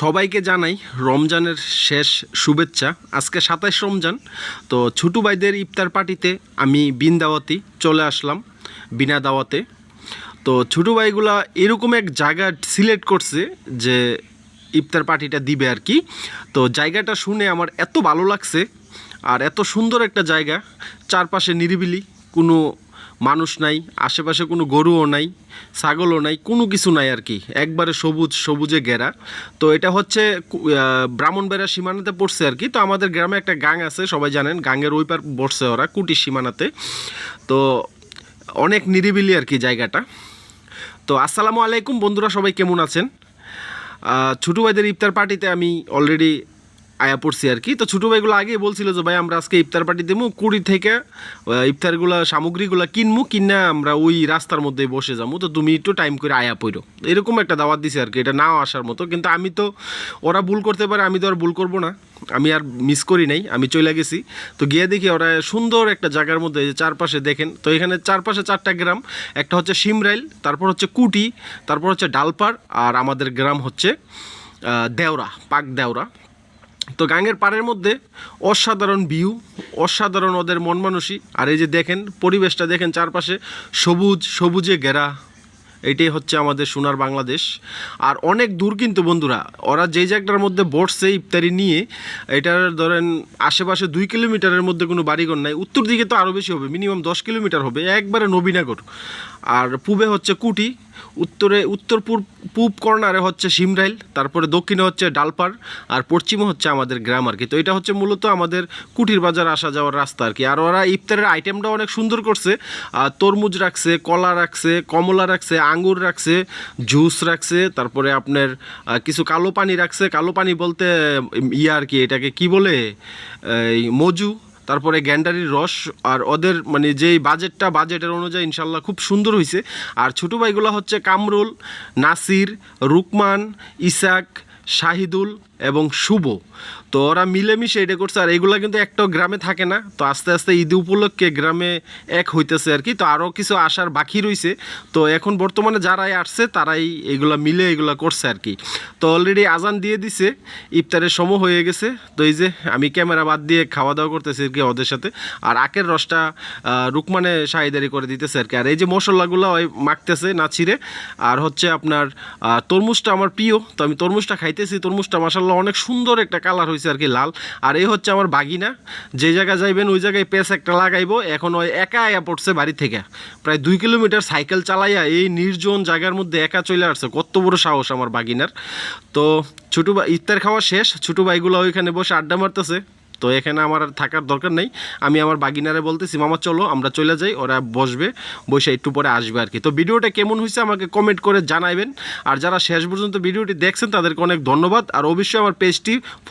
সবাইকে জানাই রমজানের শেষ শুভেচ্ছা। আজকে সাতাইশ রমজান, তো ছোটু ভাইদের ইফতার পার্টিতে আমি বিন দাওয়াতি চলে আসলাম, বিনা দাওয়াতে। তো ছোটু ভাইগুলা এরকম এক জায়গা সিলেক্ট করছে যে ইফতার পার্টিটা দিবে আর কি। তো জায়গাটা শুনে আমার এত ভালো লাগছে আর এত সুন্দর একটা জায়গা, চারপাশে নিরিবিলি, কোনো মানুষ নাই আশেপাশে কোনো গরুও নাই ছাগলও নাই কোনো কিছু নাই আর কি। একবারে সবুজ সবুজে ঘেরা। তো এটা হচ্ছে আহ, সীমানাতে পড়ছে আর কি। তো আমাদের গ্রামে একটা গাং আছে সবাই জানেন গাঙের ওই পার বসছে ওরা কুটির সীমানাতে। তো অনেক নিরিবিলি আর কি জায়গাটা। তো আসসালামু আলাইকুম বন্ধুরা সবাই কেমন আছেন? ছোটো ভাইদের ইফতার পার্টিতে আমি অলরেডি আয়া পড়ছি আর কি। তো ছোটো ভাইগুলো আগেই বলছিল যে, ভাই, আমরা আজকে ইফতার পার্টি দেবো কুড়ি থেকে ইফতারগুলো, সামগ্রীগুলো কিনবো কিনা আমরা ওই রাস্তার মধ্যে বসে যাব তো তুমি একটু টাইম করে আয়া পড়ো। এরকম একটা দাওয়াত দিছে আর কি, এটা নাও আসার মতো। কিন্তু আমি তো, ওরা ভুল করতে পারে, আমি তো আর ভুল করব না। আমি আর মিস করি নাই, আমি চলে গেছি। তো গিয়ে দেখি ওরা সুন্দর একটা জায়গার মধ্যে চারপাশে দেখেন, তো এখানে চারপাশে চারটা গ্রাম, একটা হচ্ছে সিমরাইল তারপর হচ্ছে কুটি, তারপর হচ্ছে ডালপাড়, আর আমাদের গ্রাম হচ্ছে দেওরা, পাক দেওরা। তো গাঙ্গের পাড়ের মধ্যে অসাধারণ ভিউ অসাধারণ ওদের মন মানুষই আর এই যে দেখেন, পরিবেশটা দেখেন চারপাশে সবুজ, সবুজে ঘেরা। এইটাই হচ্ছে আমাদের সোনার বাংলাদেশ। আর অনেক দূর কিন্তু বন্ধুরা, ওরা যেই জায়গাটার মধ্যে বসছে, ইফতারি নিয়ে, এটার ধরেন আশেপাশে দুই কিলোমিটারের মধ্যে কোনো বাড়িঘর নাই। উত্তর দিকে তো আরও বেশি হবে মিনিমাম দশ কিলোমিটার হবে, একবারে নবীনগর। আর পূবে হচ্ছে কুটি। উত্তরে উত্তর পূব কর্নারে হচ্ছে সিমরাইল তারপরে দক্ষিণে হচ্ছে ডালপাড় আর পশ্চিমে হচ্ছে আমাদের গ্রাম আর কি। তো এটা হচ্ছে মূলত আমাদের কুটির বাজার আসা যাওয়ার রাস্তা আর কি। আর ওরা ইফতারের আইটেমটা অনেক সুন্দর করছে। তরমুজ রাখছে, কলা রাখছে, কমলা রাখছে, আঙ্গুর রাখছে, জুস রাখছে, তারপরে আপনার কিছু কালো পানি রাখছে। কালো পানি বলতে ইয়া আর কি, এটাকে কি বলে? মজু তারপরে গ্যান্ডারির রস, আর ওদের মানে যেই বাজেটটা বাজেটের অনুযায়ী ইনশাল্লাহ খুব সুন্দর হয়েছে আর ছোটো ভাইগুলো হচ্ছে কামরুল, নাসির, রুকমান, ইসাক, শাহিদুল এবং শুভ। তো ওরা মিলেমিশে এটা করছে, আর এগুলো কিন্তু একটাও গ্রামে থাকে না। তো আস্তে আস্তে ঈদ উপলক্ষে গ্রামে এক হইতেছে আর কি। তো আরও কিছু আসার বাকি রয়েছে তো এখন বর্তমানে যারাই আসছে, তারাই এগুলা মিলে এগুলা করছে আর কি। তো অলরেডি আজান দিয়ে দিছে, ইফতারের সময় হয়ে গেছে। তো এই যে আমি ক্যামেরা বাদ দিয়ে খাওয়া দাওয়া করতেছি আর কি ওদের সাথে। আর আখের রসটা রুকমানে শাহিদারি করে দিতেছে আর কি। আর এই যে মশলাগুলো ওই মাখতেছে না ছিঁড়ে। আর হচ্ছে আপনার তরমুজটা আমার প্রিয়। তো আমি তরমুজটা খাইতেছি। তরমুজটা মাসাল্লাহ অনেক সুন্দর একটা কালার হয়েছে আর কি লাল। আর এই হচ্ছে আমার বাগিনা। যে জায়গায় যাইবেন, ওই জায়গায় পেস একটা লাগাইবো। এখন ওই একা আয়া পড়ছে বাড়ি থেকে। প্রায় দুই কিলোমিটার সাইকেল চালাইয়া এই নির্জন জায়গার মধ্যে একা চলে আসছে। কত বড় সাহস আমার বাগিনার। তো ছোটো ইফতার খাওয়া শেষ। ছোটো ভাইগুলো ওইখানে বসে আড্ডা মারতেছে। তো এখানে আমার আর থাকার দরকার নেই। আমি আমার বাগিনারে বলতেছি, মামা, চলো, আমরা চলে যাই। ওরা বসবে, বসে একটু পরে আসবে আর কি। তো ভিডিওটা কেমন হয়েছে আমাকে কমেন্ট করে জানাবেন আর যারা শেষ পর্যন্ত ভিডিওটি দেখছেন, তাদেরকে অনেক ধন্যবাদ। আর অবশ্যই আমার পেজটি